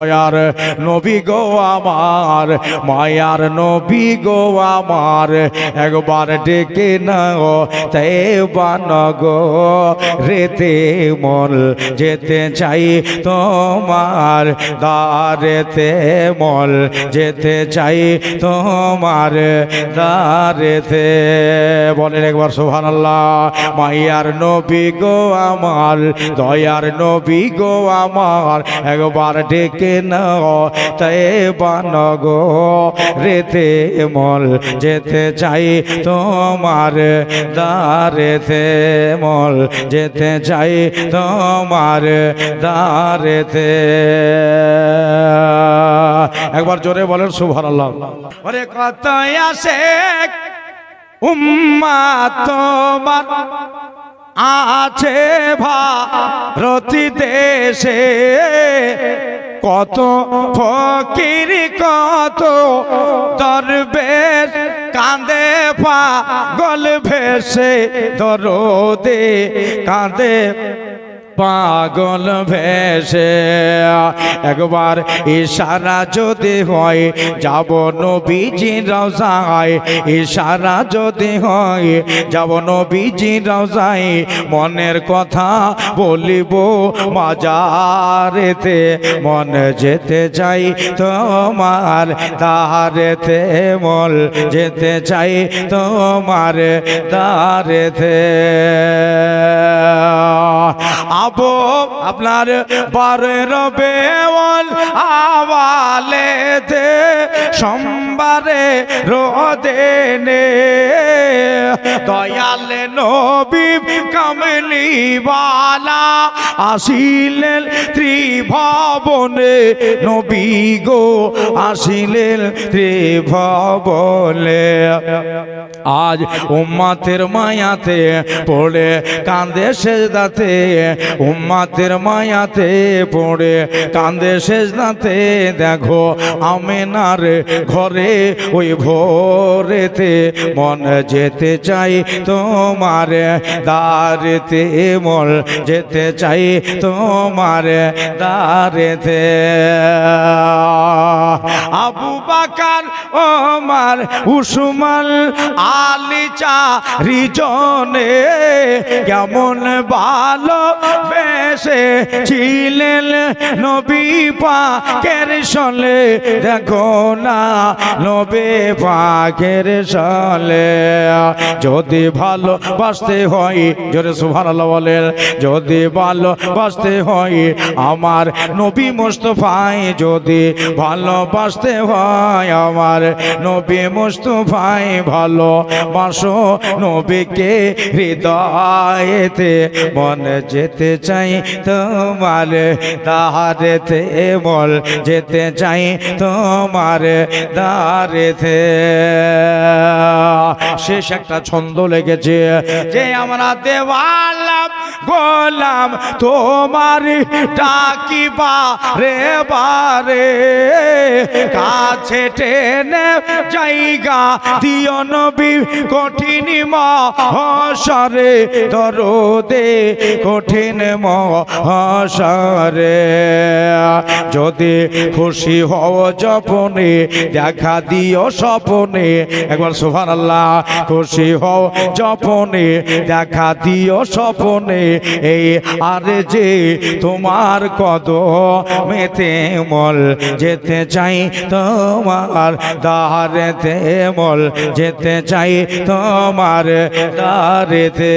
মায়ার নবী গো আমার, মায়ার নবী গো আমার, একবার ডেকে নাও তে গো, রেতে মল যেতে চাই তোমার দারেতে মল যেতে চাই তোমার দারেতে বলেন একবার সোহান আল্লাহ মাইয়ার নবী গো আমার, দয়ার নবী গো আমার, একবার ডেকে গো রেতে মল যেতে চাই তোমার দারেতে মল যেতে চাই তোমার দারেতে একবার জোরে বলেন সুভান আল্লাহ কত আসে উম্মা তোমার আছে ভারতি দেশে কত ফকির কত দরবেশ কাঁদে পা গল ভেসে দরদে কাঁদে পাগল ভেসে। একবার ইশারা যদি হয়, যাব নবীজি রওজায়। ইশারা যদি হয়, যাব নবীজি রওজায়। মনের কথা বলিব মাজারেতে। মন যেতে চাই তোমার দারেতে মল যেতে চাই তোমার দারেতে আবো আপনার বারের বেওয়াল আওয়ালেতে সোমবারে রোদে নে। দয়াল নবী কামলিওয়ালা আসিলেন ত্রিভবনে নবী গো আসিলেন ত্রিভবনে আজ উম্মাতের মায়াতে পড়ে কান্দে সেজদাতে, উম্মাতের মায়াতে পড়ে কান্দে সেজদাতে। দেখো আমেনার ঘরে ওই ভোরেতে মন যেতে চাই তোমার, দারেতে মন যেতে চাই তোমার দারেতে আবু বাকার, ওমার, উসমান, আলী চারিজনে কেমন ভালো বেশে ছিলেন নবী পা পাকের সলে দেখো না নবী পাকের সলে যদি ভালো বাসতে হয়, জোরে সুবহানাল্লাহ বলেন, যদি ভালো বাসতে হয়, আমার নবী মোস্তফায় যদি ভালোবাসতে হয়, আমার নবী মোস্তফায় ভালো বাসো নবীকে হৃদয়েতে মন যেতে চাই, তোমার দারেতে বল যেতে চাই, তোমার দারেতে শেষ একটা ছন্দ লেগেছে, যে আমরা দেওয়ালাম গোলাম তোমার ডাকিবা রে বারে। কাছে টেনে জায়গা দিও নবী, কঠিন মহাসরে দরদে কঠিন মহাসরে যদি খুশি হও জপনে দেখা দিও স্বপনে, একবার সুভান আল্লাহ খুশি হও জপনে দেখা দিও স্বপনে এই আর যে তোমার কদ মেতে মল, যেতে চাই তোমার দারেতে মল, যেতে চাই তোমার দারেতে